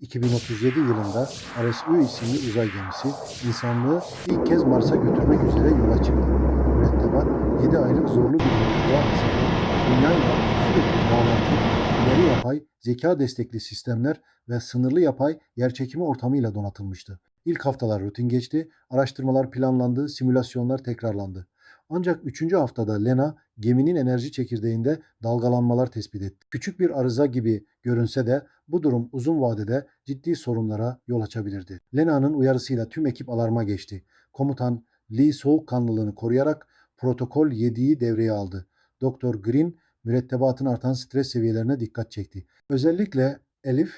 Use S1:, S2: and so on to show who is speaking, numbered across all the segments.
S1: 2037 yılında RSU isimli uzay gemisi insanlığı ilk kez Mars'a götürmek üzere yola çıktı. Mürettebat 7 aylık zorlu bir yolculuğa hazırlandı. Dünya ile sürekli bağlantı, ileri yapay, zeka destekli sistemler ve sınırlı yapay yerçekimi ortamıyla donatılmıştı. İlk haftalar rutin geçti, araştırmalar planlandı, simülasyonlar tekrarlandı. Ancak 3. haftada Lena geminin enerji çekirdeğinde dalgalanmalar tespit etti. Küçük bir arıza gibi görünse de bu durum uzun vadede ciddi sorunlara yol açabilirdi. Lena'nın uyarısıyla tüm ekip alarma geçti. Komutan Lee soğukkanlılığını koruyarak protokol 7'yi devreye aldı. Doktor Green mürettebatın artan stres seviyelerine dikkat çekti. Özellikle Elif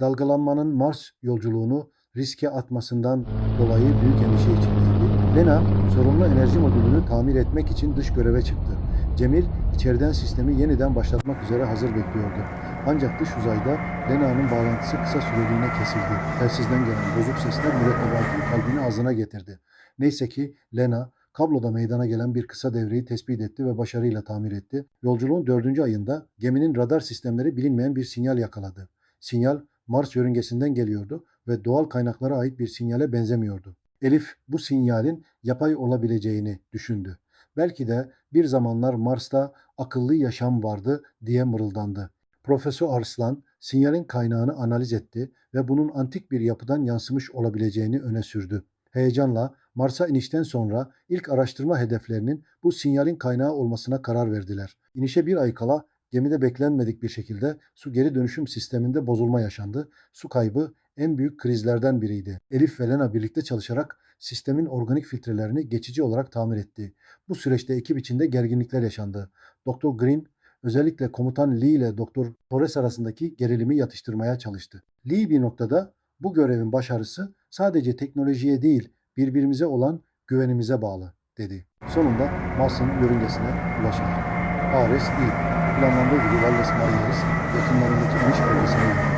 S1: dalgalanmanın Mars yolculuğunu riske atmasından dolayı büyük endişe içindeydi. Lena sorunlu enerji modülünü tamir etmek için dış göreve çıktı. Cemil içeriden sistemi yeniden başlatmak üzere hazır bekliyordu. Ancak dış uzayda Lena'nın bağlantısı kısa süreliğine kesildi. Telsizden gelen bozuk sesler mürettebatın kalbini ağzına getirdi. Neyse ki Lena kabloda meydana gelen bir kısa devreyi tespit etti ve başarıyla tamir etti. Yolculuğun dördüncü ayında geminin radar sistemleri bilinmeyen bir sinyal yakaladı. Sinyal Mars yörüngesinden geliyordu ve doğal kaynaklara ait bir sinyale benzemiyordu. Elif bu sinyalin yapay olabileceğini düşündü. Belki de bir zamanlar Mars'ta akıllı yaşam vardı diye mırıldandı. Profesör Arslan sinyalin kaynağını analiz etti ve bunun antik bir yapıdan yansımış olabileceğini öne sürdü. Heyecanla Mars'a inişten sonra ilk araştırma hedeflerinin bu sinyalin kaynağı olmasına karar verdiler. İnişe bir ay kala gemide beklenmedik bir şekilde su geri dönüşüm sisteminde bozulma yaşandı. Su kaybı en büyük krizlerden biriydi. Elif ve Lena birlikte çalışarak sistemin organik filtrelerini geçici olarak tamir etti. Bu süreçte ekip içinde gerginlikler yaşandı. Dr. Green özellikle komutan Lee ile Dr. Torres arasındaki gerilimi yatıştırmaya çalıştı. Lee bir noktada bu görevin başarısı sadece teknolojiye değil birbirimize olan güvenimize bağlı dedi. Sonunda Mars'ın yörüngesine ulaşıldı. Ares ilk planlandığı gibi Valles Marineris yakınlarındaki iniş bölgesine indi.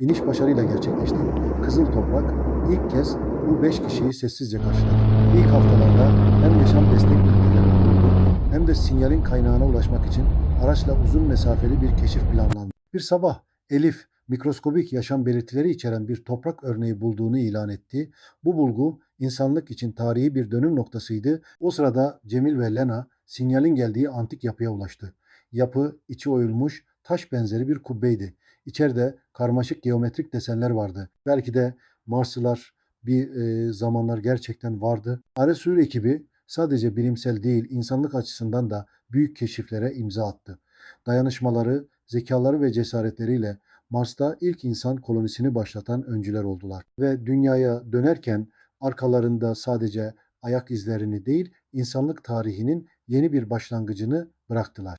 S1: İniş başarıyla gerçekleşti. Kızıl Toprak ilk kez bu beş kişiyi sessizce karşıladı. İlk haftalarda hem yaşam destek üniteleri kuruldu hem de sinyalin kaynağına ulaşmak için araçla uzun mesafeli bir keşif planlandı. Bir sabah Elif mikroskobik yaşam belirtileri içeren bir toprak örneği bulduğunu ilan etti. Bu bulgu insanlık için tarihi bir dönüm noktasıydı. O sırada Cemil ve Lena sinyalin geldiği antik yapıya ulaştı. Yapı içi oyulmuş taş benzeri bir kubbeydi. İçeride karmaşık geometrik desenler vardı. Belki de Marslılar bir e, zamanlar gerçekten vardı. Aresur ekibi sadece bilimsel değil insanlık açısından da büyük keşiflere imza attı. Dayanışmaları, zekaları ve cesaretleriyle Mars'ta ilk insan kolonisini başlatan öncüler oldular. Ve dünyaya dönerken arkalarında sadece ayak izlerini değil insanlık tarihinin yeni bir başlangıcını bıraktılar.